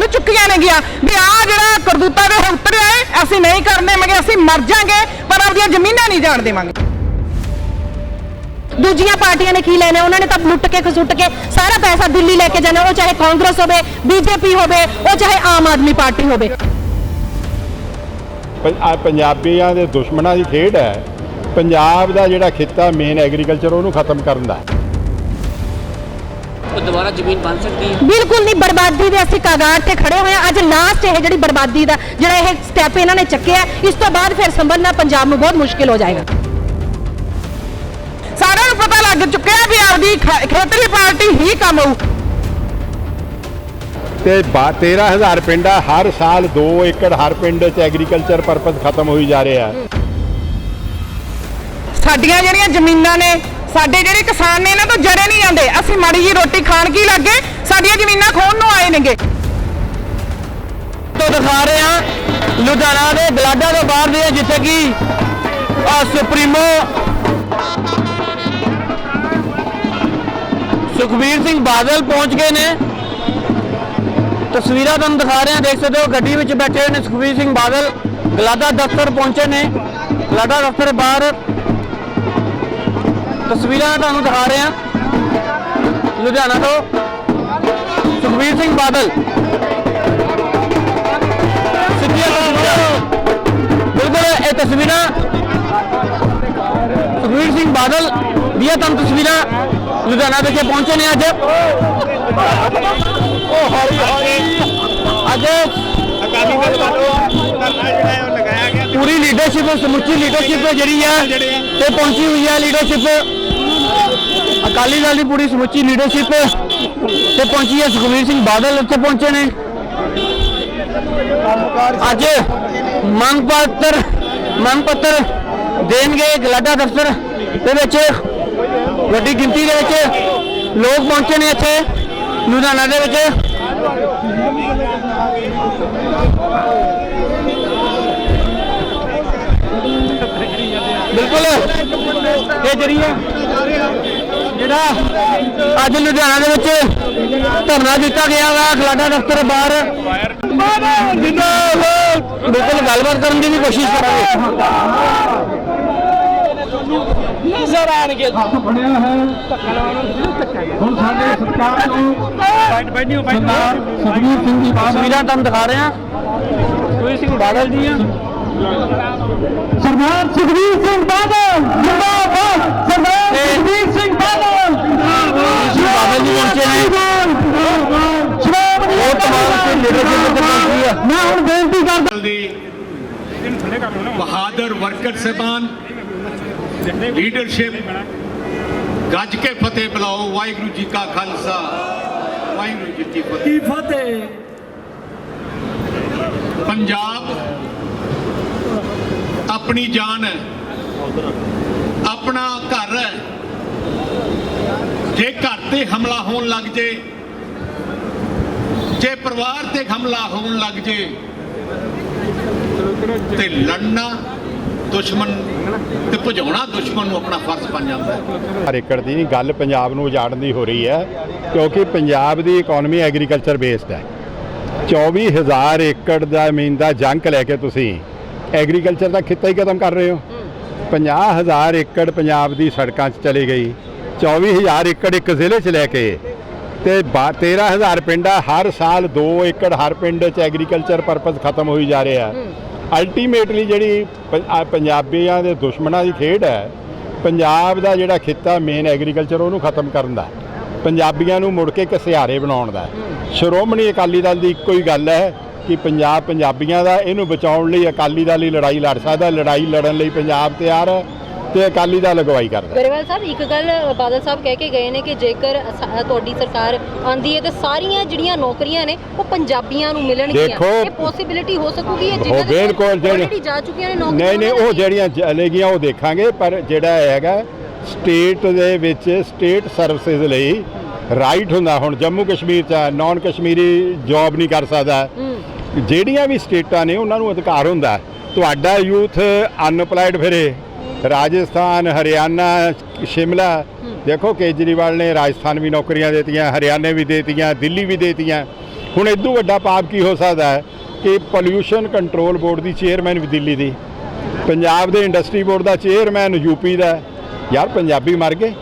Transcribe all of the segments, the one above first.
ਸਾਨੂੰ ਚੁੱਕੀਆਂ ਨੇ ਗਿਆ ਵੀ ਆ ਜਿਹੜਾ ਕਰਦੂਤਾ ਦੇ ਉਤਰਿਆ ਹੈ ਅਸੀਂ ਨਹੀਂ ਕਰਨ ਦੇਵਾਂਗੇ ਅਸੀਂ ਮਰ ਜਾਾਂਗੇ ਪਰ ਆਪਣੀਆਂ ਜ਼ਮੀਨਾਂ ਨਹੀਂ ਜਾਣ ਦੇਵਾਂਗੇ। ਦੂਜੀਆਂ ਪਾਰਟੀਆਂ ਨੇ ਕੀ ਲੈਣਾ ਉਹਨਾਂ ਨੇ ਤਾਂ ਲੁੱਟ ਕੇ ਖਸੁੱਟ ਕੇ ਸਾਰਾ ਪੈਸਾ ਦਿੱਲੀ ਲੈ ਕੇ ਜਾਣਾ। ਉਹ ਚਾਹੇ ਕਾਂਗਰਸ ਹੋਵੇ ਬੀਜੇਪੀ ਹੋਵੇ ਉਹ ਚਾਹੇ ਆਮ ਆਦਮੀ ਪਾਰਟੀ ਹੋਵੇ। ਆਹ ਪੰਜਾਬੀਆਂ ਦੇ ਦੁਸ਼ਮਣਾਂ ਦੀ ਖੇਡ ਹੈ। ਪੰਜਾਬ ਦਾ ਜਿਹੜਾ ਖਿੱਤਾ ਮੇਨ ਐਗਰੀਕਲਚਰ ਉਹਨੂੰ ਖਤਮ ਕਰਨ ਦਾ। ਉਹ ਦੁਬਾਰਾ ਜ਼ਮੀਨ ਬਣ ਸਕਦੀ ਹੈ। ਬਿਲਕੁਲ ਨਹੀਂ ਬਰਬਾਦੀ ਦੇ ਅਸੀਂ ਕਾਗਾਰ ਤੇ ਖੜੇ ਹੋਏ ਆ ਅੱਜ ਲਾਸਟ ਇਹ ਜਿਹੜੀ ਬਰਬਾਦੀ ਦਾ ਜਿਹੜਾ ਇਹ ਸਟੈਪ ਇਹਨਾਂ ਨੇ ਚੱਕਿਆ ਇਸ ਤੋਂ ਬਾਅਦ ਫਿਰ ਸੰਭਲਣਾ ਪੰਜਾਬ ਨੂੰ ਬਹੁਤ ਮੁਸ਼ਕਿਲ ਹੋ ਜਾਏਗਾ। ਸਾਰਿਆਂ ਨੂੰ ਪਤਾ ਲੱਗ ਚੁੱਕਿਆ ਵੀ ਆਪਦੀ ਖੇਤਰੀ ਪਾਰਟੀ ਹੀ ਕੰਮ ਆਊ। ਤੇ ਬਾ- 13000 ਪਿੰਡ ਆ ਹਰ ਸਾਲ 2 ਏਕੜ ਹਰ ਪਿੰਡ 'ਚ ਐਗਰੀਕਲਚਰ ਪਰਪਸ ਖਤਮ ਹੋਈ ਜਾ ਰਿਹਾ ਸਾਡੀਆਂ ਜਿਹੜੀਆਂ ਜ਼ਮੀਨਾਂ ਨੇ ਸਾਡੇ ਜਿਹੜੇ ਕਿਸਾਨ ਨੇ ਇਹਨਾਂ ਤੋਂ ਜੜੇ ਨਹੀਂ ਜਾਂਦੇ ਅਸੀਂ ਮਾੜੀ ਜੀ ਰੋਟੀ ਖਾਣ ਕੀ ਲੱਗੇ ਸਾਡੀਆਂ ਜ਼ਮੀਨਾਂ ਖੋਣ ਨੂੰ ਆਏ ਨੇਗੇ। ਤੋਂ ਦਿਖਾ ਰਹੇ ਹਾਂ, ਲੁਧਿਆਣਾ ਦੇ ਬਲਾਡਾ ਤੋਂ ਬਾਹਰ ਦੇ ਜਿੱਥੇ ਕਿ ਆ ਸੁਪਰੀਮੋ ਸੁਖਬੀਰ ਸਿੰਘ ਬਾਦਲ ਪਹੁੰਚ ਗਏ ਨੇ। ਤਸਵੀਰਾਂ ਤੁਹਾਨੂੰ ਦਿਖਾ ਰਹੇ ਹਾਂ, ਦੇਖ ਸਕਦੇ ਹੋ, ਗੱਡੀ ਵਿੱਚ ਬੈਠੇ ਹੋਏ ਨੇ ਸੁਖਬੀਰ ਸਿੰਘ ਬਾਦਲ। ਗਲਾਡਾ ਦਫ਼ਤਰ ਪਹੁੰਚੇ ਨੇ। ਗਲਾਡਾ ਦਫ਼ਤਰ ਬਾਹਰ ਤਸਵੀਰਾਂ ਤੁਹਾਨੂੰ ਦਿਖਾ ਰਹੇ ਹਾਂ। ਲੁਧਿਆਣਾ ਤੋਂ ਸੁਖਬੀਰ ਸਿੰਘ ਬਾਦਲ। ਬਿਲਕੁਲ ਇਹ ਤਸਵੀਰਾਂ ਸੁਖਬੀਰ ਸਿੰਘ ਬਾਦਲ ਦੀਆਂ ਤੁਹਾਨੂੰ ਤਸਵੀਰਾਂ ਲੁਧਿਆਣਾ ਵਿਖੇ ਪਹੁੰਚੇ ਨੇ ਅੱਜ। ਉਹ ਹੌਲੀ ਹੌਲੀ। ਅੱਜ ਅਕਾਲੀ ਦਲ ਵੱਲੋਂ ਪੂਰੀ ਲੀਡਰਸ਼ਿਪ ਸਮੁੱਚੀ ਲੀਡਰਸ਼ਿਪ ਜਿਹੜੀ ਹੈ ਤੇ ਪਹੁੰਚੀ ਹੋਈ ਹੈ ਲੀਡਰਸ਼ਿਪ ਅਕਾਲੀ ਦਲ ਦੀ ਪੂਰੀ ਸਮੁੱਚੀ ਲੀਡਰਸ਼ਿਪ ਤੇ ਪਹੁੰਚੀ ਹੈ ਸੁਖਬੀਰ ਸਿੰਘ ਬਾਦਲ ਇੱਥੇ ਪਹੁੰਚੇ ਨੇ। ਅੱਜ ਮੰਗ ਪੱਤਰ ਮੰਗ ਪੱਤਰ ਦੇਣਗੇ ਗਲਾਡਾ ਦਫ਼ਤਰ ਦੇ ਵਿੱਚ। ਵੱਡੀ ਗਿਣਤੀ ਦੇ ਵਿੱਚ ਲੋਕ ਪਹੁੰਚੇ ਨੇ ਇੱਥੇ, ਲੁਧਿਆਣਾ ਦੇ ਵਿੱਚ। ਬਿਲਕੁਲ, ਇਹ ਜਿਹੜੀ ਹੈ ਜਿਹੜਾ ਅੱਜ ਲੁਧਿਆਣਾ ਦੇ ਵਿੱਚ ਧਰਨਾ ਦਿੱਤਾ ਗਿਆ ਵਾ ਖਲਾਡਾ ਦਫ਼ਤਰ ਬਾਹਰ। ਬਿਲਕੁਲ ਗੱਲਬਾਤ ਕਰਨ ਦੀ ਵੀ ਕੋਸ਼ਿਸ਼ ਕਰਾਂਗੇ। ਨਜ਼ਰ ਆਣਗੇ ਹੁਣ ਸਾਡੇ ਸਰਕਾਰ ਨੂੰ ਸਰਦਾਰ ਸੁਖਬੀਰ ਸਿੰਘ ਜੀ ਬਾਦਲ ਤਸਵੀਰਾਂ ਤੁਹਾਨੂੰ ਦਿਖਾ ਰਹੇ ਹਾਂ। ਕੋਈ ਸਿੰਘ ਬਾਦਲ ਜੀ ਆ। ਸਰਦਾਰ ਸੁਖਬੀਰ ਸਿੰਘ ਬਾਦਲ ਜਿੰਦਾਬਾਦ। ਸਰਦਾਰ ਸੁਖਬੀਰ ਸਿੰਘ ਬਾਦਲ। ਜੀ ਬਾਦਲ ਜੀ ਪਹੁੰਚੇ ਨੇ। ਸ਼੍ਰੋਮਣੀ ਬਹੁਤ ਤਮਾਮ ਤੇ ਲੀਡਰਸ਼ਿਪ ਤੇ ਪਹੁੰਚੀ ਆ। ਮੈਂ ਹੁਣ ਬੇਨਤੀ ਕਰਦਾ ਦੀ ਬਹਾਦਰ ਵਰਕਰ ਸਹਿਬਾਨ ਲੀਡਰਸ਼ਿਪ ਗੱਜ ਕੇ ਫਤਿਹ ਬੁਲਾਓ। ਵਾਹਿਗੁਰੂ ਜੀ ਕਾ ਖਾਲਸਾ। ਵਾਹਿਗੁਰੂ ਜੀ ਕੀ ਫਤਿਹ। ਕੀ ਫਤਿਹ? ਪੰਜਾਬ ਆਪਣੀ ਜਾਨ ਹੈ। ਆਪਣਾ ਘਰ ਹੈ। ਜੇ ਘਰ ਤੇ ਹਮਲਾ ਹੋਣ ਲੱਗ ਜੇ ਜੇ ਪਰਿਵਾਰ ਤੇ ਹਮਲਾ ਹੋਣ ਲੱਗ ਜੇ, ਤੇ ਲੜਨਾ ਦੁਸ਼ਮਣ ਤੇ ਭਜਾਉਣਾ ਦੁਸ਼ਮਣ ਨੂੰ ਆਪਣਾ ਫਰਜ਼ ਬਣ ਜਾਂਦਾ ਹੈ। ਹਰ ਏਕੜ ਦੀ ਗੱਲ ਪੰਜਾਬ ਨੂੰ ਉਜਾੜਨ ਦੀ ਹੋ ਰਹੀ ਹੈ, ਕਿਉਂਕਿ ਪੰਜਾਬ ਦੀ ਇਕਨੋਮੀ ਐਗਰੀਕਲਚਰ ਬੇਸਡ ਹੈ। 24000 ਏਕੜ ਦਾ ਜ਼ਮੀਨ ਦਾ ਜੰਕ ਲੈ ਕੇ ਤੁਸੀਂ ਐਗਰੀਕਲਚਰ ਦਾ ਖਿੱਤਾ ਹੀ ਖਤਮ ਕਰ ਰਹੇ ਹੋ। 50000 ਏਕੜ ਪੰਜਾਬ ਦੀ ਸੜਕਾਂ 'ਚ ਚਲੀ ਗਈ। 24000 ਏਕੜ ਇੱਕ ਜ਼ਿਲ੍ਹੇ 'ਚ ਲੈ ਕੇ ਤੇ ਬਾ- 13000 ਪਿੰਡ ਆ। ਹਰ ਸਾਲ 2 ਏਕੜ ਹਰ ਪਿੰਡ 'ਚ ਐਗਰੀਕਲਚਰ ਪਰਪਸ ਖਤਮ ਹੋਈ ਜਾ ਰਿਹਾ। ਹੈ। ਅਲਟੀਮੇਟਲੀ ਜਿਹੜੀ ਪੰਜਾਬੀਆਂ ਦੇ ਦੁਸ਼ਮਣਾਂ ਦੀ ਖੇਡ ਹੈ ਪੰਜਾਬ ਦਾ ਜਿਹੜਾ ਖਿੱਤਾ ਮੇਨ ਐਗਰੀਕਲਚਰ ਉਹਨੂੰ ਖਤਮ ਕਰਨ ਦਾ। ਪੰਜਾਬੀਆਂ ਨੂੰ ਮੁੜ ਕੇ ਕਸਿਆਰੇ ਬਣਾਉਣ ਦਾ। ਸ਼੍ਰੋਮਣੀ ਅਕਾਲੀ ਦਲ ਦੀ ਇੱਕੋ ਹੀ ਗੱਲ ਹੈ ਕਿ ਪੰਜਾਬ ਪੰਜਾਬੀਆਂ ਦਾ ਇਹਨੂੰ ਬਚਾਉਣ ਲਈ ਅਕਾਲੀ ਦਲ ਹੀ ਲੜਾਈ ਲੜ ਸਕਦਾ ਲੜਾਈ ਲੜਨ ਲਈ ਪੰਜਾਬ ਤਿਆਰ ਹੈ ਤੇ ਅਕਾਲੀ ਦਲ ਅਗਵਾਈ ਕਰਦਾ ਗਰੇਵਾਲ ਸਾਹਿਬ ਇੱਕ ਗੱਲ ਬਾਦਲ ਸਾਹਿਬ ਕਹਿ ਕੇ ਗਏ ਨੇ ਕਿ ਜੇਕਰ ਤੁਹਾਡੀ ਸਰਕਾਰ ਆਂਦੀ ਹੈ ਤੇ ਸਾਰੀਆਂ ਜਿਹੜੀਆਂ ਨੌਕਰੀਆਂ ਨੇ ਉਹ ਪੰਜਾਬੀਆਂ ਨੂੰ ਮਿਲਣਗੀਆਂ। ਇਹ ਪੋਸਿਬਿਲਿਟੀ ਹੋ ਸਕੂਗੀ ਇਹ ਬਿਲਕੁਲ ਜਿਹੜੇ already ਜਾ ਚੁੱਕੀਆਂ ਨੇ ਨੌਕਰੀਆਂ ਨਹੀਂ ਨਹੀਂ ਉਹ ਜਿਹੜੀਆਂ ਚਲੇਗੀਆਂ ਉਹ ਦੇਖਾਂਗੇ ਪਰ ਜਿਹੜਾ ਹੈਗਾ ਸਟੇਟ ਦੇ ਵਿੱਚ ਸਟੇਟ ਸਰਵਿਸਿਜ਼ ਲਈ ਰਾਈਟ ਹੁੰਦਾ। ਹੁਣ ਜੰਮੂ ਕਸ਼ਮੀਰ ਚ ਨਾਨ ਕਸ਼ਮੀਰੀ ਜੌਬ ਨਹੀਂ ਕਰ ਸਕਦਾ। ਜਿਹੜੀਆਂ ਵੀ ਸਟੇਟਾਂ ਨੇ, ਉਹਨਾਂ ਨੂੰ ਅਧਿਕਾਰ ਹੁੰਦਾ ਤੁਹਾਡਾ ਯੂਥ ਅਨਪਲਾਈਡ ਫਿਰੇ। ਰਾਜਸਥਾਨ, ਹਰਿਆਣਾ, ਸ਼ਿਮਲਾ, ਦੇਖੋ ਕੇਜਰੀਵਾਲ ਨੇ ਰਾਜਸਥਾਨ ਵੀ ਨੌਕਰੀਆਂ ਦੇਤੀਆਂ, ਹਰਿਆਣੇ ਵੀ ਦੇਤੀਆਂ, ਦਿੱਲੀ ਵੀ ਦੇਤੀਆਂ। ਹੁਣ ਇਦੋਂ ਵੱਡਾ ਪਾਪ ਕੀ ਹੋ ਸਕਦਾ ਹੈ ਕਿ ਪੋਲਿਊਸ਼ਨ ਕੰਟਰੋਲ ਬੋਰਡ ਦੀ ਚੇਅਰਮੈਨ ਵੀ ਦਿੱਲੀ ਦੀ। ਪੰਜਾਬ ਦੇ ਇੰਡਸਟਰੀ ਬੋਰਡ ਦਾ ਚੇਅਰਮੈਨ ਯੂਪੀ ਦਾ ਯਾਰ ਪੰਜਾਬੀ ਮਰ ਗਏ।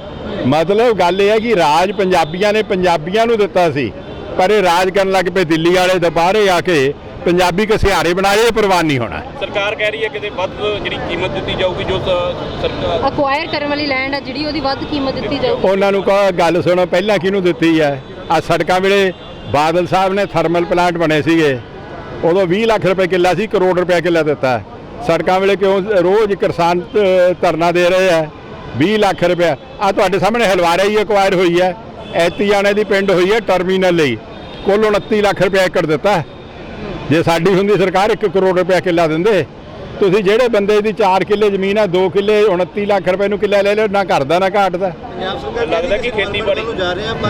ਮਤਲਬ ਗੱਲ ਇਹ ਹੈ ਕਿ ਰਾਜ ਪੰਜਾਬੀਆਂ ਨੇ ਪੰਜਾਬੀਆਂ ਨੂੰ ਦਿੱਤਾ ਸੀ। ਪਰ ਇਹ ਰਾਜ ਕਰਨ ਲੱਗ ਪਏ ਦਿੱਲੀ ਵਾਲੇ ਦੁਬਾਰੇ ਆ ਕੇ ਪੰਜਾਬੀ ਕਸਿਆਰੇ ਬਣਾਏ ਇਹ ਪ੍ਰਵਾਨ ਨਹੀਂ ਹੋਣਾ। ਸਰਕਾਰ ਕਹਿ ਰਹੀ ਹੈ ਕਿ ਵੱਧ ਜਿਹੜੀ ਕੀਮਤ ਦਿੱਤੀ ਜਾਊਗੀ ਜੋ ਸਰਕਾਰ ਅਕਵਾਇਰ ਕਰਨ ਵਾਲੀ ਲੈਂਡ ਆ ਜਿਹੜੀ ਉਹਦੀ ਵੱਧ ਕੀਮਤ ਦਿੱਤੀ ਜਾਊਗੀ। ਉਹਨਾਂ ਨੂੰ ਕਹੋ ਗੱਲ ਸੁਣੋ ਪਹਿਲਾਂ ਕਿਹਨੂੰ ਦਿੱਤੀ ਹੈ? ਆ ਸੜਕਾਂ ਵੇਲੇ ਬਾਦਲ ਸਾਹਿਬ ਨੇ ਥਰਮਲ ਪਲਾਂਟ ਬਣੇ ਸੀਗੇ। ਉਦੋਂ 20 ਲੱਖ ਰੁਪਏ ਕਿੱਲਾ ਸੀ ਕਰੋੜ ਰੁਪਏ ਕਿੱਲਾ ਦਿੱਤਾ। ਹੈ। ਸੜਕਾਂ ਵੇਲੇ ਕਿਉਂ ਰੋਜ਼ ਕਿਸਾਨ ਧਰਨਾ ਦੇ ਰਹੇ ਆ? 20 ਲੱਖ ਰੁਪਏ। ਆ ਤੁਹਾਡੇ ਸਾਹਮਣੇ ਹਲਵਾਰਾ ਹੀ ਐਕਵਾਇਰ ਹੋਈ ਹੈ। ਐਤੀਆਣੇ ਦੀ ਪਿੰਡ ਹੋਈ ਹੈ ਟਰਮੀਨਲ ਲਈ। ਕੁੱਲ 29 ਲੱਖ ਰੁਪਏ ਏਕੜ ਦਿੱਤਾ ਹੈ। ਜੇ ਸਾਡੀ ਹੁੰਦੀ ਸਰਕਾਰ 1 ਕਰੋੜ ਰੁਪਏ ਕਿੱਲਾ ਦਿੰਦੇ। ਤੁਸੀਂ ਜਿਹੜੇ ਬੰਦੇ ਦੀ 4 ਕਿੱਲੇ ਜ਼ਮੀਨ ਆ 2 ਕਿੱਲੇ 29 ਲੱਖ ਰੁਪਏ ਨੂੰ ਕਿੱਲਾ ਲੈ ਲਿਓ ਨਾ ਘਰ ਦਾ ਨਾ ਘਾਟ ਦਾ। ਲੱਗਦਾ ਕਿ ਖੇਤੀਬਾੜੀ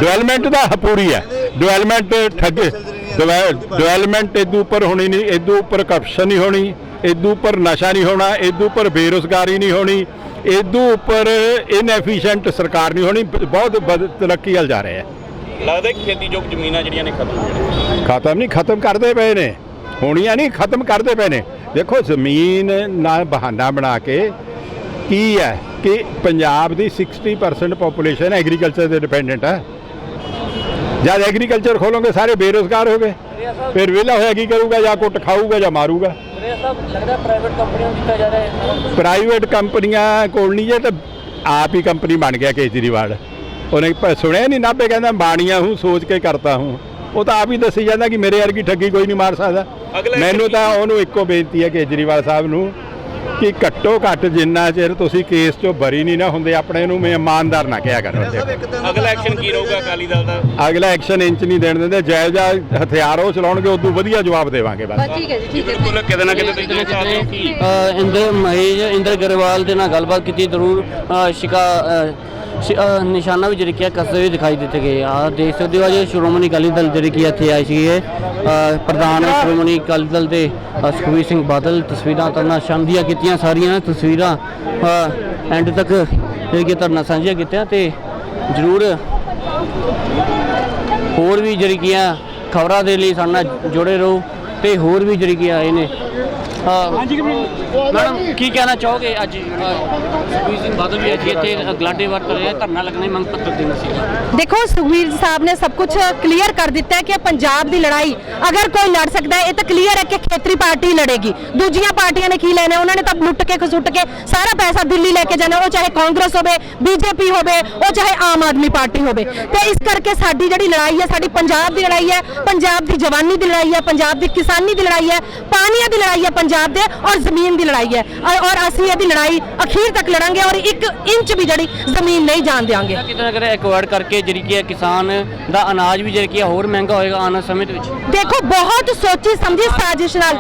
ਡਿਵੈਲਪਮੈਂਟ ਦਾ ਪੂਰੀ ਹੈ। ਡਿਵੈਲਪਮੈਂਟ ਠੱਗੇ ਡਿਵੈਲਪਮੈਂਟ ਇਦੋਂ ਉੱਪਰ ਹੋਣੀ ਨਹੀਂ ਇਦੋਂ ਉੱਪਰ ਕਰਪਸ਼ਨ ਨਹੀਂ ਹੋਣੀ ਇਦੋਂ ਉੱਪਰ ਨਸ਼ਾ ਨਹੀਂ ਹੋਣਾ ਇਦੋਂ ਉੱਪਰ ਬੇਰੁਜ਼ਗਾਰੀ ਨਹੀਂ ਹੋਣੀ। ਇਦੋਂ ਉੱਪਰ ਇਨਐਫੀਸ਼ੀਐਂਟ ਸਰਕਾਰ ਨਹੀਂ ਹੋਣੀ ਬਹੁਤ ਤਰੱਕੀ ਵੱਲ ਜਾ ਰਹੇ ਹੈ ਲੱਗਦਾ ਖੇਤੀਯੋਗ ਜ਼ਮੀਨਾਂ ਜਿਹੜੀਆਂ ਨੇ ਖਤਮ ਹੋ ਜਾਣੀਆਂ ਖਤਮ ਨਹੀਂ ਖਤਮ ਕਰਦੇ ਪਏ ਨੇ। ਹੋਣੀਆਂ ਨਹੀਂ ਖਤਮ ਕਰਦੇ ਪਏ ਨੇ। ਦੇਖੋ ਜ਼ਮੀਨ ਨਾਲ ਬਹਾਨਾ ਬਣਾ ਕੇ ਕੀ ਹੈ ਕਿ ਪੰਜਾਬ ਦੀ 60% ਪੋਪੂਲੇਸ਼ਨ ਐਗਰੀਕਲਚਰ ਤੇ ਡਿਪੈਂਡੈਂਟ ਹੈ। ਜਦ ਐਗਰੀਕਲਚਰ ਖੋਲੋਗੇ ਸਾਰੇ ਬੇਰੁਜ਼ਗਾਰ ਹੋ ਗਏ। ਫਿਰ ਵਿਹਲਾ ਹੋਇਆ ਕੀ ਕਰੂਗਾ? ਜਾਂ ਕੁੱਟ ਖਾਊਗਾ ਜਾਂ ਮਾਰੂਗਾ। ਲੱਗਦਾ ਪ੍ਰਾਈਵੇਟ ਕੰਪਨੀਆਂ ਨੂੰ ਦਿੱਤਾ ਜਾ ਰਿਹਾ ਹੈ। ਪ੍ਰਾਈਵੇਟ ਕੰਪਨੀਆਂ ਕੋਲ ਨਹੀਂ ਜੇ ਤਾਂ ਆਪ ਹੀ ਕੰਪਨੀ ਬਣ ਗਿਆ ਕੇਜਰੀਵਾਲ। ਉਹਨੇ ਸੁਣਿਆ ਨਹੀਂ ਨਾਭੇ ਕਹਿੰਦਾ ਬਾਣੀਆਂ ਹੂੰ ਸੋਚ ਕੇ ਕਰਤਾ ਹੂੰ। ਉਹ ਤਾਂ ਆਪ ਹੀ ਦੱਸੀ ਜਾਂਦਾ ਕਿ ਮੇਰੇ ਵਰਗੀ ਠੱਗੀ ਕੋਈ ਨਹੀਂ ਮਾਰ ਸਕਦਾ। ਮੈਨੂੰ ਤਾਂ ਉਹਨੂੰ ਇੱਕੋ ਬੇਨਤੀ ਹੈ ਕੇਜਰੀਵਾਲ ਸਾਹਿਬ ਨੂੰ ਕਿ ਘੱਟੋ ਘੱਟ ਜਿੰਨਾ ਚਿਰ ਤੁਸੀਂ ਕੇਸ ਚੋਂ ਬਰੀ ਨਹੀਂ ਨਾ ਹੁੰਦੇ ਆਪਣੇ ਨੂੰ ਮੈਂ ਇਮਾਨਦਾਰ ਨਾ ਕਿਹਾ ਕਰੋ। ਅਗਲਾ ਐਕਸ਼ਨ ਕੀ ਰਹੂਗਾ ਅਕਾਲੀ ਦਲ ਦਾ? ਅਗਲਾ ਐਕਸ਼ਨ ਇੰਚ ਨਹੀਂ ਦੇਣ ਦਿੰਦੇ ਜਾਇਜ਼ ਹਥਿਆਰ ਉਹ ਚਲਾਉਣਗੇ ਉਦੋਂ ਵਧੀਆ ਜਵਾਬ ਦੇਵਾਂਗੇ ਬਸ। ਠੀਕ ਹੈ ਜੀ ਠੀਕ ਹੈ ਬਿਲਕੁਲ ਕਿਤੇ ਨਾ ਕਿਤੇ ਤੁਸੀਂ ਹੋ ਕਿ? ਅ, ਇੰਦਰ ਮਹੇਸ਼ ਇੰਦਰ ਗਰੇਵਾਲ ਦੇ ਨਾਲ ਗੱਲਬਾਤ ਕੀਤੀ ਜ਼ਰੂਰ। ਸ਼ਿਕਾ ਨਿਸ਼ਾਨਾ ਵੀ ਜਿਹੜੀ ਕੀ ਕਸਦੇ ਹੋਏ ਦਿਖਾਈ ਦਿੱਤੇ ਗਏ ਆ। ਦੇਖ ਸਕਦੇ ਹੋ ਅੱਜ ਸ਼੍ਰੋਮਣੀ ਅਕਾਲੀ ਦਲ ਜਿਹੜੀ ਕੀ ਇੱਥੇ ਆਏ ਸੀਗੇ ਪ੍ਰਧਾਨ ਸ਼੍ਰੋਮਣੀ ਅਕਾਲੀ ਦਲ ਦੇ ਅ, ਸੁਖਬੀਰ ਸਿੰਘ ਬਾਦਲ ਤਸਵੀਰਾਂ ਤਰਨਾ ਸ਼ਾਨਦੀਆਂ ਕੀਤੀਆਂ ਸਾਰੀਆਂ ਤਸਵੀਰਾਂ ਐਂਡ ਤੱਕ ਜਿਹੜੀ ਕਿ ਤਰਨਾ ਸਾਂਝੀਆਂ ਕੀਤੀਆਂ ਤੇ ਜ਼ਰੂਰ ਹੋਰ ਵੀ ਜਿਹੜੀ ਕੀ ਆ ਖਬਰਾਂ ਦੇ ਲਈ ਸਾਡੇ ਨਾਲ ਜੁੜੇ ਰਹੋ ਤੇ ਹੋਰ ਵੀ ਜਿਹੜੀ ਕੀ ਆਏ ਨੇ ਹਾਂਜੀ ਮੈਡਮ? ਕੀ ਕਹਿਣਾ ਚਾਹੋਗੇ ਅੱਜ? ਸੁਖਬੀਰ ਸਿੰਘ ਬਾਦਲ ਵੀ ਅੱਜ ਇੱਥੇ ਗਲਾਡੇ ਵਰਤ ਰਹੇ ਆ ਧਰਨਾ ਲੱਗਣਾ ਹੀ ਮੰਗ ਪੱਤਰ ਦੇਣਾ ਸੀ ਦੇਖੋ ਸੁਖਵੀਰ ਸਾਹਿਬ ਨੇ ਸਭ ਕੁਝ ਕਲੀਅਰ ਕਰ ਦਿੱਤਾ ਹੈ ਕਿ ਪੰਜਾਬ ਦੀ ਲੜਾਈ ਅਗਰ ਕੋਈ ਲੜ ਸਕਦਾ ਹੈ ਇਹ ਤਾਂ ਕਲੀਅਰ ਹੈ ਕਿ ਖੇਤਰੀ ਪਾਰਟੀ ਲੜੇਗੀ। ਦੂਜੀਆਂ ਪਾਰਟੀਆਂ ਨੇ ਕੀ ਲੈਣਾ ਉਹਨਾਂ ਨੇ ਤਾਂ ਲੁੱਟ ਕੇ ਖਸੁੱਟ ਕੇ ਸਾਰਾ ਪੈਸਾ ਦਿੱਲੀ ਲੈ ਕੇ ਜਾਣਾ ਉਹ ਚਾਹੇ ਕਾਂਗਰਸ ਹੋਵੇ ਬੀਜੇਪੀ ਹੋਵੇ ਉਹ ਚਾਹੇ ਆਮ ਆਦਮੀ ਪਾਰਟੀ ਹੋਵੇ। ਤੇ ਇਸ ਕਰਕੇ ਸਾਡੀ ਜਿਹੜੀ ਲੜਾਈ ਹੈ ਸਾਡੀ ਪੰਜਾਬ ਦੀ ਲੜਾਈ ਹੈ ਪੰਜਾਬ ਦੀ ਜਵਾਨੀ ਦੀ ਲੜਾਈ ਹੈ ਪੰਜਾਬ ਦੀ ਕਿਸਾਨੀ ਦੀ ਲੜਾਈ ਹੈ ਪਾਣੀਆਂ ਦੀ ਲੜਾਈ ਹੈ ਪੰਜਾਬ ਦੇ ਔਰ ਜ਼ਮੀਨ ਦੀ ਲੜਾਈ ਹੈ। ਔਰ- ਅਸੀਂ ਇਹਦੀ ਲੜਾਈ ਅਖੀਰ ਤੱਕ ਲੜਾਂਗੇ ਔਰ ਇੱਕ ਇੰਚ ਵੀ ਜਿਹੜੀ ਜ਼ਮੀਨ ਨਹੀਂ ਜਾਣ ਦੇਵਾਂਗੇ ਕਿਤੇ ਨਾ ਕਿਤੇ ਐਕਵਾਇਰ ਕਰਕੇ ਜਿਹੜੀ ਕੀ ਕਿਸਾਨ ਦਾ ਅਨਾਜ ਵੀ ਜਿਹੜੀ ਕੀ ਹੋਰ ਮਹਿੰਗਾ ਹੋਏਗਾ ਆਉਣ ਸਮੇਂ ਦੇ ਵਿੱਚ? ਦੇਖੋ ਬਹੁਤ ਸੋਚੀ ਸਮਝੀ ਸਾਜ਼ਿਸ਼ ਨਾਲ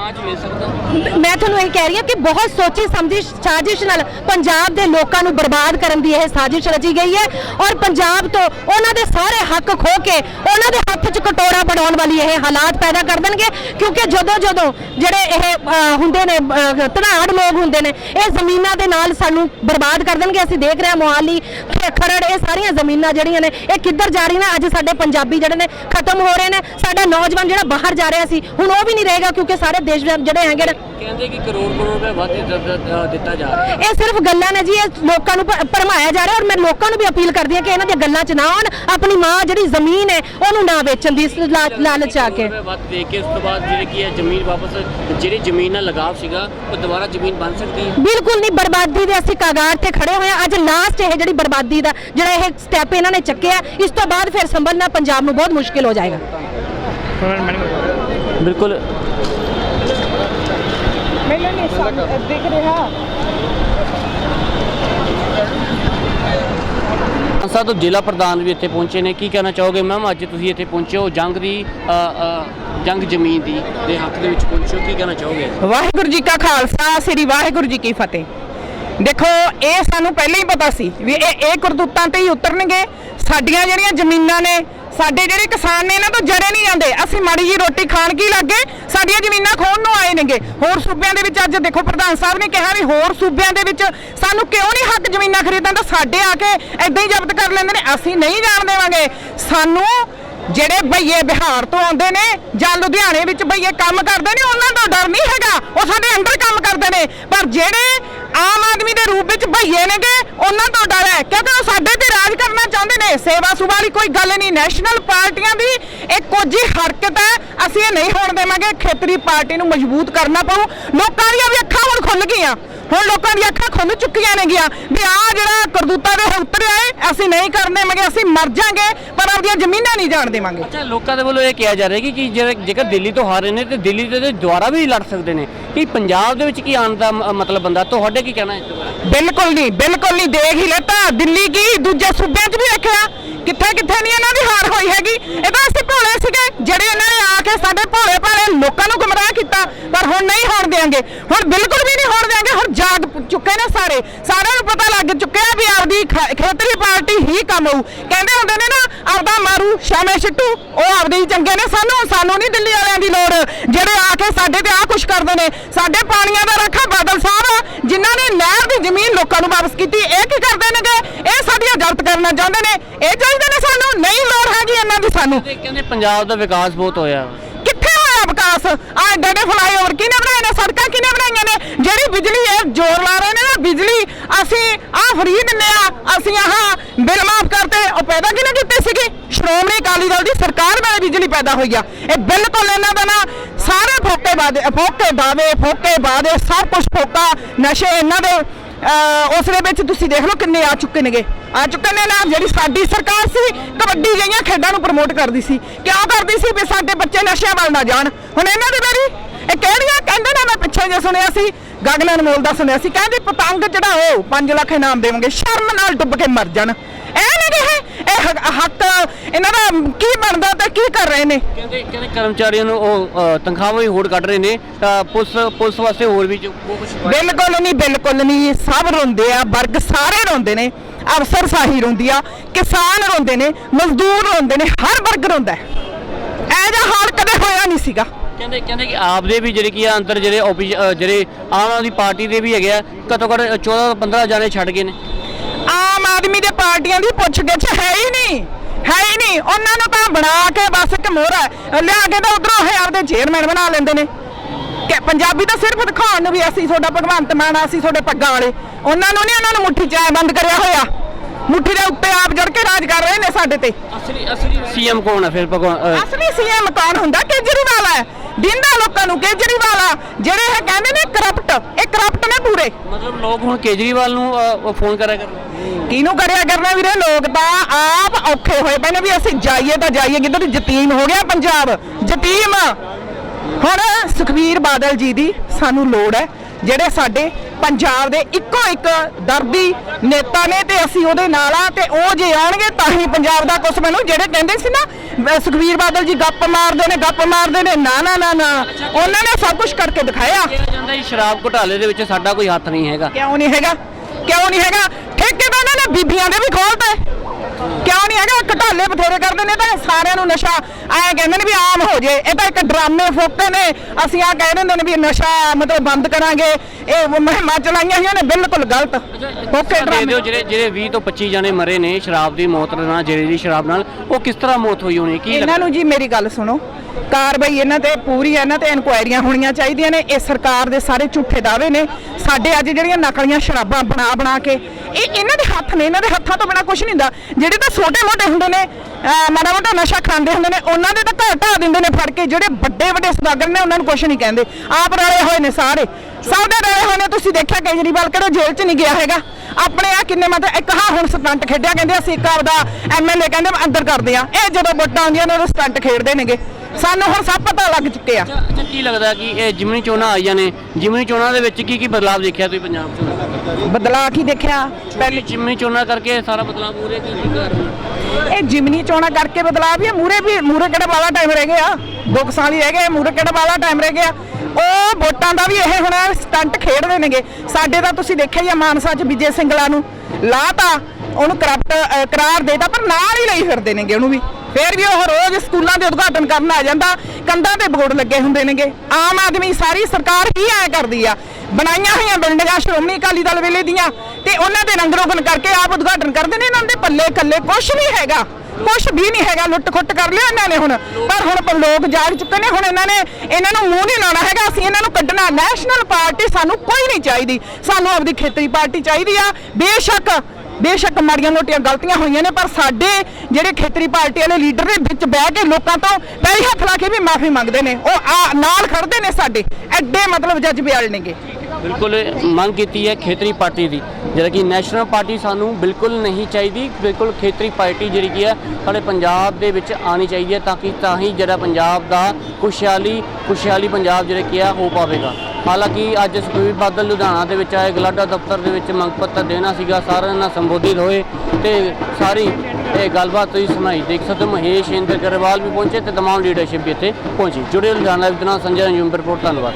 ਮੈਂ ਤੁਹਾਨੂੰ ਇਹ ਕਹਿ ਰਹੀ ਹਾਂ ਕਿ ਬਹੁਤ ਸੋਚੀ ਸਮਝੀ ਸਾਜ਼ਿਸ਼ ਨਾਲ ਪੰਜਾਬ ਦੇ ਲੋਕਾਂ ਨੂੰ ਬਰਬਾਦ ਕਰਨ ਦੀ ਇਹ ਸਾਜ਼ਿਸ਼ ਰਚੀ ਗਈ ਹੈ ਔਰ ਪੰਜਾਬ ਤੋਂ ਉਹਨਾਂ ਦੇ ਸਾਰੇ ਹੱਕ ਖੋ ਕੇ ਉਹਨਾਂ ਦੇ ਹੱਥ 'ਚ ਕਟੋਰਾ ਬਣਾਉਣ ਵਾਲੀ ਇਹ ਹਾਲਾਤ ਪੈਦਾ ਕਰ ਦੇਣਗੇ ਕਿਉਂਕਿ ਜਦੋਂ ਜਦੋਂ ਜਿਹੜੇ ਇਹ ਹੁੰਦੇ ਨੇ ਅਹ, ਧਨਾੜ ਲੋਕ ਹੁੰਦੇ ਨੇ ਇਹ ਜ਼ਮੀਨਾਂ ਦੇ ਨਾਲ ਸਾਨੂੰ ਬਰਬਾਦ ਕਰ ਦੇਣਗੇ। ਅਸੀਂ ਦੇਖ ਰਹੇ ਹਾਂ ਮੋਹਾਲੀ ਖ- ਖਰੜ ਇਹ ਸਾਰੀਆਂ ਜ਼ਮੀਨਾਂ ਜਿਹੜੀਆਂ ਨੇ ਇਹ ਕਿੱਧਰ ਜਾ ਰਹੀਆਂ? ਨੇ ਅੱਜ ਸਾਡੇ ਪੰਜਾਬੀ ਜਿਹੜੇ ਨੇ ਖਤਮ ਹੋ ਰਹੇ ਨੇ। ਸਾਡਾ ਨੌਜਵਾਨ ਜਿਹੜਾ ਬਾਹਰ ਜਾ ਰਿਹਾ ਸੀ ਹੁਣ ਉਹ ਵੀ ਨਹੀਂ ਰਹੇਗਾ ਕਿਉਂਕਿ ਸਾਰੇ ਦੇਸ਼ ਜਿਹੜੇ ਹੈਗੇ ਨੇ ਕਹਿੰਦੇ ਕਿ ਕਰੋੜ ਕਰੋੜ ਰੁਪਏ ਵੱਧ ਦਿੱਤਾ ਜਾ ਰਿਹਾ। ਇਹ ਸਿਰਫ ਗੱਲਾਂ ਨੇ ਜੀ ਇਹ ਲੋਕਾਂ ਨੂੰ ਭ- ਭਰਮਾਇਆ ਜਾ ਰਿਹਾ ਔਰ ਮੈਂ ਲੋਕਾਂ ਨੂੰ ਵੀ ਅਪੀਲ ਕਰਦੀ ਹਾਂ ਕਿ ਇਹਨਾਂ ਦੀਆਂ ਗੱਲਾਂ 'ਚ ਨਾ ਆਉਣ ਆਪਣੀ ਮਾਂ ਜਿਹੜੀ ਜ਼ਮੀਨ ਹੈ ਉਹਨੂੰ ਨਾ ਵੇਚਣ ਦੀ ਇਸ ਲਾ- ਲਾਲਚ ਆ ਕੇ। ਰੁਪਏ ਵੱਧ ਦੇ ਕੇ ਉਸ ਤੋਂ ਬਾਅਦ ਜਿਹੜੀ ਕੀ ਹੈ ਜ਼ਮੀਨ ਵਾਪਸ ਜਿਹੜੀ ਜ਼ਮੀਨ ਨਾਲ ਲਗਾਵ ਸੀਗਾ ਉਹ ਦੁਬਾਰਾ ਜ਼ਮੀਨ ਬਣ ਸਕਦੀ ਹੈ? ਬਿਲਕੁਲ ਨਹੀਂ ਬਰਬਾਦੀ ਦੇ ਅਸੀਂ ਕਾਗਾਰ ਤੇ ਖੜੇ ਹੋਏ ਹਾਂ। ਅੱਜ ਲਾਸਟ ਇਹ ਜਿਹੜੀ ਬਰਬਾਦੀ ਦਾ ਜਿਹੜਾ ਇਹ ਸਟੈਪ ਇਹਨਾਂ ਨੇ ਚੱਕਿਆ ਇਸ ਤੋਂ ਬਾਅਦ ਫਿਰ ਸੰਭਲਣਾ ਪੰਜਾਬ ਨੂੰ ਬਹੁਤ ਮੁਸ਼ਕਿਲ ਹੋ ਜਾਏਗਾ। ਬਿਲਕੁਲ ਮੈਨੂੰ ਨਹੀਂ ਦਿਖ ਰਿਹਾ। ਅੰਸਾ ਤੋਂ ਜ਼ਿਲ੍ਹਾ ਪ੍ਰਧਾਨ ਵੀ ਇੱਥੇ ਪਹੁੰਚੇ ਨੇ। ਕੀ ਕਹਿਣਾ ਚਾਹੋਗੇ ਮੈਮ? ਅੱਜ ਤੁਸੀਂ ਇੱਥੇ ਪਹੁੰਚੇ ਹੋ। ਜੰਗ ਦੀ ਜੰਗ ਜ਼ਮੀਨ ਦੀ ਦੇ ਹੱਕ ਦੇ ਵਿੱਚ ਪਹੁੰਚੇ ਹੋ। ਕੀ ਕਹਿਣਾ ਚਾਹੋਗੇ? ਵਾਹਿਗੁਰੂ ਜੀ ਕਾ ਖਾਲਸਾ ਸ੍ਰੀ ਵਾਹਿਗੁਰੂ ਜੀ ਕੀ ਫਤਿਹ। ਦੇਖੋ ਇਹ ਸਾਨੂੰ ਪਹਿਲਾਂ ਹੀ ਪਤਾ ਸੀ ਵੀ ਇਹ ਇਹ ਕਰਤੂਤਾਂ ਤੇ ਹੀ ਉਤਰਨਗੇ। ਸਾਡੀਆਂ ਜਿਹੜੀਆਂ ਜ਼ਮੀਨਾਂ ਨੇ ਸਾਡੇ ਜਿਹੜੇ ਕਿਸਾਨ ਨੇ ਇਹਨਾਂ ਤੋਂ ਜਰੇ ਨਹੀਂ ਜਾਂਦੇ ਅਸੀਂ ਮਾੜੀ ਜੀ ਰੋਟੀ ਖਾਣ ਕੀ ਲੱਗੇ ਸਾਡੀਆਂ ਜ਼ਮੀਨਾਂ ਖੋਣ ਨੂੰ ਆਏ ਨੇਗੇ। ਹੋਰ ਸੂਬਿਆਂ ਦੇ ਵਿੱਚ ਅੱਜ ਦੇਖੋ ਪ੍ਰਧਾਨ ਸਾਹਿਬ ਨੇ ਕਿਹਾ ਵੀ ਹੋਰ ਸੂਬਿਆਂ ਦੇ ਵਿੱਚ ਸਾਨੂੰ ਕਿਉਂ ਨਹੀਂ ਹੱਕ ਜ਼ਮੀਨਾਂ ਖਰੀਦਣ ਦਾ? ਸਾਡੇ ਆ ਕੇ ਐਦਾਂ ਹੀ ਜ਼ਬਤ ਕਰ ਲੈਂਦੇ ਨੇ। ਅਸੀਂ ਨਹੀਂ ਜਾਣ ਦੇਵਾਂਗੇ। ਸਾਨੂੰ ਜਿਹੜੇ ਭਈਏ ਬਿਹਾਰ ਤੋਂ ਆਉਂਦੇ ਨੇ ਜਾਂ ਲੁਧਿਆਣੇ ਵਿੱਚ ਭਈਏ ਕੰਮ ਕਰਦੇ ਨੇ, ਉਹਨਾਂ ਦਾ ਡਰ ਨਹੀਂ ਹੈਗਾ। ਉਹ ਸਾਡੇ ਅੰਦਰ ਕੰਮ ਕਰਦੇ ਨੇ। ਪਰ ਜਿਹੜੇ ਆਮ ਆਦਮੀ ਦੇ ਰੂਪ ਵਿੱਚ ਭਈਏ ਨੇਗੇ, ਉਹਨਾਂ ਤੋਂ ਡਰ ਹੈ। ਕਿਉਂਕਿ ਉਹ ਸਾਡੇ ਤੇ ਰਾਜ ਕਰਨਾ ਚਾਹੁੰਦੇ ਨੇ। ਸੇਵਾ ਸੁਭਾ ਵਾਲੀ ਕੋਈ ਗੱਲ ਨਹੀਂ। ਨੈਸ਼ਨਲ ਪਾਰਟੀਆਂ ਦੀ ਇਹ ਕੋਝੀ ਹਰਕਤ ਹੈ, ਅਸੀਂ ਇਹ ਨਹੀਂ ਹੋਣ ਦੇਵਾਂਗੇ। ਖੇਤਰੀ ਪਾਰਟੀ ਨੂੰ ਮਜ਼ਬੂਤ ਕਰਨਾ ਪਊ। ਲੋਕਾਂ ਦੀਆਂ ਵੀ ਅੱਖਾਂ ਹੁਣ ਖੁੱਲ ਗਈਆਂ। ਹੁਣ ਲੋਕਾਂ ਦੀਆਂ ਅੱਖਾਂ ਖੁੱਲ ਚੁੱਕੀਆਂ ਨੇਗੀਆਂ ਵੀ ਆਹ ਜਿਹੜਾ ਕਰਦੂਤਾ ਦੇ ਉਤਰਿਆ ਹੈ ਅਸੀਂ ਨਹੀਂ ਕਰਨ ਦੇਵਾਂਗੇ ਅਸੀਂ ਮਰ ਜਾਾਂਗੇ ਪਰ ਆਪਣੀਆਂ ਜ਼ਮੀਨਾਂ ਨਹੀਂ ਜਾਣ ਦੇਵਾਂਗੇ। ਅੱਛਾ ਲੋਕਾਂ ਦੇ ਵੱਲੋਂ ਇਹ ਕਿਹਾ ਜਾ ਰਿਹਾ ਕਿ ਜੇ- ਜੇਕਰ ਦਿੱਲੀ ਤੋਂ ਹਾਰੇ ਨੇ ਤੇ ਦਿੱਲੀ ਦੇ ਦੁਆਰਾ ਵੀ ਲੜ ਸਕਦੇ ਨੇ। ਕਿ ਪੰਜਾਬ ਦੇ ਵਿੱਚ ਕੀ ਆਉਣ ਦਾ ਮ- ਮਤਲਬ ਬੰਦਾ? ਤੁਹਾਡੇ ਕੀ ਕਹਿਣਾ ਹੈ ਇਸ ਦੇ ਬਾਰੇ ਬਿਲਕੁਲ ਨਹੀਂ ਬਿਲਕੁਲ ਨਹੀਂ ਦੇਖ ਹੀ ਲੈਤਾ ਦਿੱਲੀ ਕੀ ਦੂਜੇ ਸੂਬਿਆਂ 'ਚ ਵੀ ਰੱਖਿਆ ਕਿੱਥੇ ਕਿੱਥੇ ਨਹੀਂ ਇਹਨਾਂ ਦੀ ਹਾਰ ਹੋਈ ਹੈਗੀ। ਇਹ ਤਾਂ ਅਸੀਂ ਭੋਲੇ ਸੀਗੇ, ਜਿਹੜੇ ਇਹਨਾਂ ਨੇ ਆ ਕੇ ਸਾਡੇ ਭੋਲੇ ਭਾਲੇ ਲੋਕਾਂ ਨੂੰ ਗੁੰਮਰਾਹ ਕੀਤਾ, ਪਰ ਹੁਣ ਨਹੀਂ ਹੋਣ ਦੇਾਂਗੇ ਹੁਣ ਬਿਲਕੁਲ ਵੀ ਨਹੀਂ ਹੋਣ ਦੇਾਂਗੇ ਹੁਣ ਜਾਗ ਚੁੱਕੇ ਨੇ ਸਾਰੇ। ਸਾਰਿਆਂ ਨੂੰ ਪਤਾ ਲੱਗ ਚੁੱਕਿਆ ਵੀ ਆਪਦੀ ਖੇਤਰੀ ਪਾਰਟੀ ਹੀ ਕੰਮ ਹੋਊ ਕਹਿੰਦੇ ਹੁੰਦੇ ਨੇ ਨਾ ਆਪਦਾ ਮਾਰੂ ਸ਼ਾਮੇ ਛਿੱਟੂ ਉਹ ਆਪਦੇ ਹੀ ਚੰਗੇ ਨੇ ਸਾਨੂੰ ਸਾਨੂੰ ਨਹੀਂ ਦਿੱਲੀ ਵਾਲਿਆਂ ਦੀ ਲੋੜ। ਜਿਹੜੇ ਆ ਕੇ ਸਾਡੇ ਤੇ ਆ ਕੁਛ ਕਰਦੇ ਨੇ ਸਾਡੇ ਪਾਣੀਆਂ ਦਾ ਰੱਖਾ ਬਾਦਲ ਸਾਹਿਬ ਜਿਨ੍ਹਾਂ ਨੇ ਨਹਿਰ ਦੀ ਜ਼ਮੀਨ ਲੋਕਾਂ ਨੂੰ ਵਾਪਸ ਕੀਤੀ। ਇਹ ਕੀ ਕਰਦੇ ਨੇਗੇ? ਇਹ ਸਾਡੀਆਂ ਜ਼ਬਤ ਕਰਨਾ ਚਾਹੁੰਦੇ ਨੇ। ਇਹ ਚਾਹੀਦੇ ਨੇ ਸਾਨੂੰ? ਨਹੀਂ ਲੋੜ ਹੈਗੀ ਇਹਨਾਂ ਦੀ ਸਾਨੂੰ। ਕਹਿੰਦੇ ਪੰਜਾਬ ਦਾ ਵਿਕਾਸ ਬਹੁਤ ਹੋਇਆ। ਕਿੱਥੇ ਹੋਇਆ ਵਿਕਾਸ? ਆ ਡੱਡੇ ਫਲਾਈਓਵਰ ਕਿਹਨੇ ਬਣਾਏ ਨੇ? ਸੜਕਾਂ ਕਿਹਨੇ ਬਣਾਈਆਂ ਨੇ? ਜਿਹੜੀ ਬਿਜਲੀ ਇਹ ਜ਼ੋਰ ਲਾ ਰਹੇ ਨੇ ਨਾ ਬਿਜਲੀ ਅਸੀਂ ਆ ਫਰੀ ਦਿੰਨੇ ਆ। ਅਸੀਂ ਆਹ ਬਿੱਲ ਮਾਫ ਕਰਤੇ ਉਹ ਪੈਦਾ ਕਿਹਨੇ ਕੀਤੀ ਸੀਗੀ ਸ਼੍ਰੋਮਣੀ ਅਕਾਲੀ ਦਲ ਦੀ ਸਰਕਾਰ ਵੇਲੇ ਬਿਜਲੀ ਪੈਦਾ ਹੋਈ ਆ। ਇਹ ਬਿਲਕੁਲ ਇਹਨਾਂ ਦਾ ਨਾ ਸਾਰੇ ਫੋਕੇ ਵਾਦੇ ਫੋਕੇ ਦਾਵੇ ਫੋਕੇ ਵਾਦੇ ਸਭ ਕੁਝ ਫੋਕਾ ਨਸ਼ੇ ਇਹਨਾਂ ਦੇ। ਉਸ ਦੇ ਵਿੱਚ ਤੁਸੀਂ ਦੇਖ ਲਓ ਕਿੰਨੇ ਆ ਚੁੱਕੇ ਨੇਗੇ। ਆ ਚੁੱਕੇ ਨੇ ਨਾ ਜਿਹੜੀ ਸਾਡੀ ਸਰਕਾਰ ਸੀ, ਕਬੱਡੀ ਜਿਹੀਆਂ ਖੇਡਾਂ ਨੂੰ ਪ੍ਰਮੋਟ ਕਰਦੀ ਸੀ। ਕਿਉਂ ਕਰਦੀ ਸੀ ਵੀ ਸਾਡੇ ਬੱਚੇ ਨਸ਼ਿਆਂ ਵੱਲ ਨਾ ਜਾਣ? ਹੁਣ ਇਹਨਾਂ ਦੀ ਵਾਰੀ ਇਹ ਕਿਹੜੀਆਂ ਕਹਿੰਦੇ ਨਾ? ਮੈਂ ਪਿੱਛੇ ਜੇ ਸੁਣਿਆ ਸੀ ਗਗਨ ਅਨਮੋਲ ਦਾ ਸੁਣਿਆ ਸੀ, ਕਹਿੰਦੇ ਪਤੰਗ ਚੜਾਓ 5 ਲੱਖ ਇਨਾਮ ਦੇਵਾਂਗੇ, ਸ਼ਰਮ ਨਾਲ ਡੁੱਬ ਕੇ ਮਰ ਜਾਣ। ਇਹ ਹੱਕ- ਹੱਕ ਇਹਨਾਂ ਦਾ ਕੀ ਬਣਦਾ ਤੇ ਕੀ ਕਰ ਰਹੇ ਨੇ? ਕਹਿੰਦੇ ਕਹਿੰਦੇ ਕਰਮਚਾਰੀਆਂ ਨੂੰ ਉਹ ਅ, ਤਨਖਾਹਾਂ ਵੀ ਹੋਰ ਕੱਢ ਰਹੇ ਨੇ ਤਾਂ ਪੁਲਿਸ ਪੁਲਿਸ ਵਾਸਤੇ ਹੋਰ ਵੀ ਜੋ ਕੁਝ ਬਿਲਕੁਲ ਨਹੀਂ ਬਿਲਕੁਲ ਨਹੀਂ। ਸਭ ਰੋਂਦੇ ਆ ਵਰਗ ਸਾਰੇ ਰੋਂਦੇ ਨੇ। ਅਫਸਰ ਸਾਹੀ ਰੋਂਦੀ ਆ ਕਿਸਾਨ ਰੋਂਦੇ ਨੇ ਮਜ਼ਦੂਰ ਰੋਂਦੇ ਨੇ ਹਰ ਵਰਗ ਰੋਂਦਾ ਇਹ ਜਿਹਾ ਹਾਲ ਕਦੇ ਹੋਇਆ ਨਹੀਂ ਸੀਗਾ। ਕਹਿੰਦੇ ਕਹਿੰਦੇ ਕਿ ਆਪਦੇ ਵੀ ਜਿਹੜੇ ਕੀ ਆ ਅੰਦਰ ਜਿਹੜੇ opposi- ਅ, ਜਿਹੜੇ ਆਮ ਆਦਮੀ ਪਾਰਟੀ ਦੇ ਵੀ ਹੈਗੇ ਆ ਘੱਟੋ ਘੱਟ 14 15 ਜਾਣੇ ਛੱਡ ਗਏ ਨੇ। ਆਮ ਆਦਮੀ ਦੇ ਪਾਰਟੀਆਂ ਦੀ ਪੁੱਛ ਗਿੱਛ ਹੈ ਹੀ ਨਹੀਂ ਹੈ ਹੀ ਨਹੀਂ। ਉਹਨਾਂ ਨੂੰ ਤਾਂ ਬਣਾ ਕੇ ਬਸ ਇੱਕ ਮੋਹਰਾ। ਲਿਆ ਕੇ ਤਾਂ ਉਧਰੋਂ ਇਹ ਆਪਦੇ ਚੇਅਰਮੈਨ ਬਣਾ ਲੈਂਦੇ ਨੇ। ਕਿ ਪੰਜਾਬੀ ਤਾਂ ਸਿਰਫ ਦਿਖਾਉਣ ਨੂੰ ਵੀ ਅਸੀਂ ਤੁਹਾਡਾ ਭਗਵੰਤ ਮਾਨ ਅਸੀਂ ਤੁਹਾਡੇ ਪੱਗਾਂ ਵਾਲੇ। ਉਹਨਾਂ ਨੂੰ ਨਹੀਂ ਉਹਨਾਂ ਨੂੰ ਮੁੱਠੀ ਚ ਐਂ ਬੰਦ ਕਰਿਆ ਹੋਇਆ। ਮੁੱਠੀ ਦੇ ਉੱਤੇ ਆਪ ਜੜ ਕੇ ਰਾਜ ਕਰ ਰਹੇ ਨੇ ਸਾਡੇ ਤੇ। ਅਸਲੀ ਅਸਲੀ ਸੀਐਮ ਕੌਣ ਹੈ ਫਿਰ ਭਗਵਾਨ ਅਸਲੀ ਸੀਐਮ ਕੌਣ ਹੁੰਦਾ? ਕੇਜਰੀਵਾਲ ਹੈ। ਦਿੰਦਾ ਲੋਕਾਂ ਨੂੰ ਕੇਜਰੀਵਾਲ ਆ ਜਿਹੜੇ ਇਹ ਕਹਿੰਦੇ ਨੇ ਕਰਪਟ ਇਹ ਕਰਪਟ ਲੋਕ ਹੁਣ ਕੇਜਰੀਵਾਲ ਨੂੰ ਫੋਨ ਕਰਿਆ ਕਰਨ ਕਿਹਨੂੰ ਕਰਿਆ ਕਰਨਾ ਵੀਰੇ? ਲੋਕ ਤਾਂ ਆਪ ਔਖੇ ਹੋਏ ਪਏ ਨੇ ਵੀ ਅਸੀਂ ਜਾਈਏ ਤਾਂ ਜਾਈਏ। ਕਿੱਧਰ ਯਤੀਮ ਹੋ ਗਿਆ ਪੰਜਾਬ? ਯਤੀਮ ਹੁਣ ਸੁਖਬੀਰ ਬਾਦਲ ਜੀ ਦੀ ਸਾਨੂੰ ਲੋੜ ਹੈ ਜਿਹੜੇ ਸਾਡੇ ਪੰਜਾਬ ਦੇ ਇੱਕੋ ਇੱਕ ਦਰਦੀ ਨੇਤਾ ਨੇ ਤੇ ਅਸੀਂ ਉਹਦੇ ਨਾਲ ਆ ਤੇ ਉਹ ਜੇ ਆਉਣਗੇ ਤਾਂ ਹੀ ਪੰਜਾਬ ਦਾ ਕੁਝ ਬਣੂ। ਜਿਹੜੇ ਕਹਿੰਦੇ ਸੀ ਨਾ ਅਹ ਸੁਖਬੀਰ ਬਾਦਲ ਜੀ ਗੱਪ ਮਾਰਦੇ ਨੇ ਗੱਪ ਮਾਰਦੇ ਨੇ ਨਾ ਨਾ ਨਾ ਨਾ ਉਹਨਾਂ ਨੇ ਸਭ ਕੁਝ ਕਰਕੇ ਦਿਖਾਇਆ। ਕਿਹਾ ਜਾਂਦਾ ਜੀ ਸ਼ਰਾਬ ਘੁਟਾਲੇ ਦੇ ਵਿੱਚ ਸਾਡਾ ਕੋਈ ਹੱਥ ਨਹੀਂ ਹੈਗਾ। ਕਿਉਂ ਨਹੀਂ ਹੈਗਾ? ਕਿਉਂ ਨਹੀਂ ਹੈਗਾ? ਠੇਕੇ ਤਾਂ ਇਹਨਾਂ ਨੇ ਬੀਬੀਆਂ ਦੇ ਵੀ ਖੋਲਤੇ। ਕਿਉਂ ਨਹੀਂ ਹੈਗਾ? ਘਟਾਲੇ ਬਥੇਰੇ ਕਰਦੇ ਨੇ ਤਾਂ ਸਾਰਿਆਂ ਨੂੰ ਨਸ਼ਾ ਐਂ ਕਹਿੰਦੇ ਨੇ ਵੀ ਆਮ ਹੋ ਜੇ। ਇਹ ਤਾਂ ਇੱਕ ਡਰਾਮੇ ਫੋਕੇ ਨੇ। ਅਸੀਂ ਆ ਕਹਿ ਦਿੰਦੇ ਨੇ ਵੀ ਨਸ਼ਾ ਮਤਲਬ ਬੰਦ ਕਰਾਂਗੇ। ਇਹ ਮੁਹਿੰਮਾਂ ਚਲਾਈਆਂ ਹੋਈਆਂ ਨੇ ਬਿਲਕੁਲ ਗਲਤ। ਫੋਕੇ ਦੇ ਡਰਾਮੇ। ਦਿਓ ਜਿਹੜੇ ਜਿਹੜੇ 20 ਤੋਂ 25 ਜਣੇ ਮਰੇ ਨੇ ਸ਼ਰਾਬ ਦੀ ਮੌਤ ਨਾਲ ਜ਼ਹਿਰੀਲੀ ਸ਼ਰਾਬ ਨਾਲ ਉਹ ਕਿਸ ਤਰ੍ਹਾਂ ਮੌਤ ਹੋਈ ਹੋਣੀ? ਕੀ ਇਹਨਾਂ ਨੂੰ ਜੀ ਮੇਰੀ ਗੱਲ ਸੁਣੋ। ਕਾਰਵਾਈ ਇਹਨਾਂ ਤੇ ਪੂਰੀ ਹੈ, ਇਹਨਾਂ ਤੇ ਇਨਕੁਆਇਰੀਆਂ ਹੋਣੀਆਂ ਚਾਹੀਦੀਆਂ ਨੇ। ਇਹ ਸਰਕਾਰ ਦੇ ਸਾਰੇ ਝੂਠੇ ਦਾਅਵੇ ਨੇ। ਸਾਡੇ ਅੱਜ ਜਿਹੜੀਆਂ ਨਕਲੀਆਂ ਸ਼ਰਾਬਾਂ ਬਣਾ ਬਣਾ ਕੇ ਇਹ ਇਹਨਾਂ ਦੇ ਹੱਥ ਨੇ, ਇਹਨਾਂ ਦੇ ਹੱਥਾਂ ਤੋਂ ਬਿਨਾ ਕੁਝ ਨਹੀਂ ਹੁੰਦਾ। ਜਿਹੜੇ ਤਾਂ ਛੋਟੇ ਮੋਟੇ ਹੁੰਦੇ ਨੇ ਮਾੜਾ ਮੋਟਾ ਨਸ਼ਾ ਖਾਂਦੇ ਹੁੰਦੇ ਨੇ, ਉਹਨਾਂ ਦੇ ਤਾਂ ਘਰ ਢਾ ਦਿੰਦੇ ਨੇ ਫੜ ਕੇ, ਜਿਹੜੇ ਵੱਡੇ ਵੱਡੇ ਸਦਾਗਰ ਨੇ, ਉਹਨਾਂ ਨੂੰ ਕੁਝ ਨਹੀਂ ਕਹਿੰਦੇ। ਆਪ ਰਲੇ ਹੋਏ ਨੇ ਸਾਰੇ। ਸਭ ਦੇ ਰਲੇ ਹੋਏ ਨੇ, ਤੁਸੀਂ ਦੇਖਿਆ ਕੇਜਰੀਵਾਲ ਕਿਹੜਾ ਜੇਲ੍ਹ 'ਚ ਨਹੀਂ ਗਿਆ ਹੈਗਾ? ਆਪਣੇ ਆ ਕਿੰਨੇ ਮਤਲਬ ਇੱਕ ਹਾਂ ਹੁਣ ਸਟੰਟ ਖੇਡਿਆ, ਕਹਿੰਦੇ ਅਸੀਂ ਇੱਕ ਆਪਦਾ ਐਮਐਲਏ ਕਹਿੰਦੇ ਅੰਦਰ ਕਰਦੇ ਆ ਇਹ ਜਦੋਂ ਵੋਟਾਂ ਆਉਂਦੀਆਂ ਨੇ, ਉਦੋਂ ਸਟੰਟ ਖੇਡਦੇ ਨੇਗੇ। ਸਾਨੂੰ ਹੁਣ ਸਭ ਪਤਾ ਲੱਗ ਚੁੱਕੇ ਆ। ਅੱਛਾ ਕੀ ਲੱਗਦਾ ਕਿ ਇਹ ਜਿਮਨੀ ਚੋਣਾਂ ਆਈਆਂ ਨੇ? ਜਿਮਨੀ ਚੋਣਾਂ ਦੇ ਵਿੱਚ ਕੀ ਕੀ ਬਦਲਾਅ ਦੇਖਿਆ ਤੁਸੀਂ ਪੰਜਾਬ 'ਚ? ਬਦਲਾ ਕੀ ਦੇਖਿਆ? ਪਹਿਲੀ ਜਿਮਨੀ ਚੋਣਾਂ ਕਰਕੇ ਸਾਰਾ ਬਦਲਾਅ ਰਿਹਾ ਕੀ ਕੀ ਕਾਰਨ ਇਹ ਜਿਮਨੀ ਚੋਣਾਂ ਕਰਕੇ ਬਦਲਾ ਵੀ ਮੂਰੇ ਵੀ ਮੂਰੇ ਕਿਹੜਾ ਵਾਲਾ ਟਾਈਮ ਰਹਿ ਗਿਆ? ਦੋ ਕੁ ਸਾਲ ਹੀ ਰਹਿ ਗਏ ਮੂਰੇ ਕਿਹੜਾ ਵਾਲਾ ਟਾਈਮ ਰਹਿ ਗਿਆ? ਉਹ ਵੋਟਾਂ ਦਾ ਵੀ ਇਹ ਹੁਣ ਸਟੰਟ ਖੇਡਦੇ ਨੇਗੇ। ਸਾਡੇ ਤਾਂ ਤੁਸੀਂ ਦੇਖਿਆ ਹੀ ਆ ਮਾਨਸਾ ਚ ਵਿਜੇ ਸਿੰਗਲਾ ਨੂੰ। ਲਾਤਾ ਉਹਨੂੰ ਕਰਪਟ ਕਰਾਰ ਦੇਤਾ ਪਰ ਨਾਲ ਹੀ ਲਈ ਫਿਰਦੇ ਨੇਗੇ ਉਹਨੂੰ ਵੀ। ਫੇਰ ਵੀ ਉਹ ਰੋਜ਼ ਸਕੂਲਾਂ ਦੇ ਉਦਘਾਟਨ ਕਰਨ ਆ ਜਾਂਦਾ। ਕੰਧਾਂ ਤੇ ਬੋਰਡ ਲੱਗੇ ਹੁੰਦੇ ਨੇਗੇ। ਆਮ ਆਦਮੀ ਸਾਰੀ ਸਰਕਾਰ ਹੀ ਐ ਕਰਦੀ ਆ। ਬਣਾਈਆਂ ਹੋਈਆਂ ਬਿਲਡਿੰਗਾਂ ਸ਼੍ਰੋਮਣੀ ਅਕਾਲੀ ਦਲ ਵੇਲੇ ਦੀਆਂ ਤੇ ਉਹਨਾਂ ਦੇ ਰੰਗ ਰੋਗਨ ਕਰਕੇ ਆਪ ਉਦਘਾਟਨ ਕਰਦੇ ਨੇ ਇਹਨਾਂ ਦੇ ਪੱਲੇ ਕੱਲੇ। ਕੁਝ ਨਹੀਂ ਹੈਗਾ। ਕੁਝ ਵੀ ਨਹੀਂ ਹੈਗਾ। ਲੁੱਟ ਖੁੱਟ ਕਰ ਲਿਆ ਇਹਨਾਂ ਨੇ ਹੁਣ। ਪਰ ਹੁਣ ਪ- ਲੋਕ ਜਾਗ ਚੁੱਕੇ ਨੇ। ਹੁਣ ਇਹਨਾਂ ਨੇ ਇਹਨਾਂ ਨੂੰ ਮੂੰਹ ਨਹੀਂ ਲਾਉਣਾ ਹੈਗਾ। ਅਸੀਂ ਇਹਨਾਂ ਨੂੰ ਕੱਢਣਾ। ਨੈਸ਼ਨਲ ਪਾਰਟੀ ਸਾਨੂੰ ਕੋਈ ਨਹੀਂ ਚਾਹੀਦੀ। ਸਾਨੂੰ ਆਪਦੀ ਖੇਤਰੀ ਪਾਰਟੀ ਚਾਹੀਦੀ ਆ। ਬੇਸ਼ੱਕ ਬੇਸ਼ੱਕ ਮਾੜੀਆਂ ਮੋਟੀਆਂ ਗਲਤੀਆਂ ਹੋਈਆਂ ਨੇ, ਪਰ ਸਾਡੇ ਜਿਹੜੇ ਖੇਤਰੀ ਪਾਰਟੀ ਵਾਲੇ ਲੀਡਰ ਨੇ ਵਿੱਚ ਬਹਿ ਕੇ ਲੋਕਾਂ ਤੋਂ ਪੈਰੀ ਹੱਥ ਲਾ ਕੇ ਵੀ ਮਾਫੀ ਮੰਗਦੇ ਨੇ। ਉਹ ਆ ਨਾਲ ਖੜਦੇ ਨੇ ਸਾਡੇ। ਐਡੇ ਮਤਲਬ ਜਜ਼ਬੇ ਵਾਲੇ ਨੇਗੇ। ਬਿਲਕੁਲ ਮੰਗ ਕੀਤੀ ਹੈ ਖੇਤਰੀ ਪਾਰਟੀ ਦੀ, ਜਿਹੜਾ ਕਿ ਨੈਸ਼ਨਲ ਪਾਰਟੀ ਸਾਨੂੰ ਬਿਲਕੁਲ ਨਹੀਂ ਚਾਹੀਦੀ, ਬਿਲਕੁਲ ਖੇਤਰੀ ਪਾਰਟੀ ਜਿਹੜੀ ਕੀ ਹੈ ਸਾਡੇ ਪੰਜਾਬ ਦੇ ਵਿੱਚ ਆਣੀ ਚਾਹੀਦੀ ਹੈ ਤਾਂ ਕਿ ਤਾਂ ਹੀ ਜਿਹੜਾ ਪੰਜਾਬ ਦਾ ਖੁਸ਼ਹਾਲੀ ਖੁਸ਼ਹਾਲੀ ਪੰਜਾਬ ਜਿਹੜਾ ਕੀ ਹੈ ਹੋ ਪਾਵੇਗਾ। ਹਾਲਾਂਕਿ ਅੱਜ ਸੁਖਬੀਰ ਬਾਦਲ ਲੁਧਿਆਣਾ ਦੇ ਵਿੱਚ ਆਏ ਗਲਾਡਾ ਦਫ਼ਤਰ ਦੇ ਵਿੱਚ ਮੰਗ ਪੱਤਰ ਦੇਣਾ ਸੀਗਾ, ਸਾਰਿਆਂ ਨਾਲ ਸੰਬੋਧਿਤ ਹੋਏ ਤੇ ਸਾਰੀ ਇਹ ਗੱਲਬਾਤ ਤੁਸੀਂ ਸੁਣਾਈ। ਦੇਖ ਸਕਦੇ ਹੋ, ਮਹੇਸ਼ ਇੰਦਰ ਗਰੇਵਾਲ ਵੀ ਪਹੁੰਚੇ ਤੇ ਤਮਾਮ ਲੀਡਰਸ਼ਿਪ ਵੀ ਇੱਥੇ ਪਹੁੰਚੀ। ਜੁੜੇ ਲੁਧਿਆਣਾ ਵਿਦ ਨਾਲ ਸੰਜय ਰਿਪੋਰਟ ਧੰਨਵਾਦ।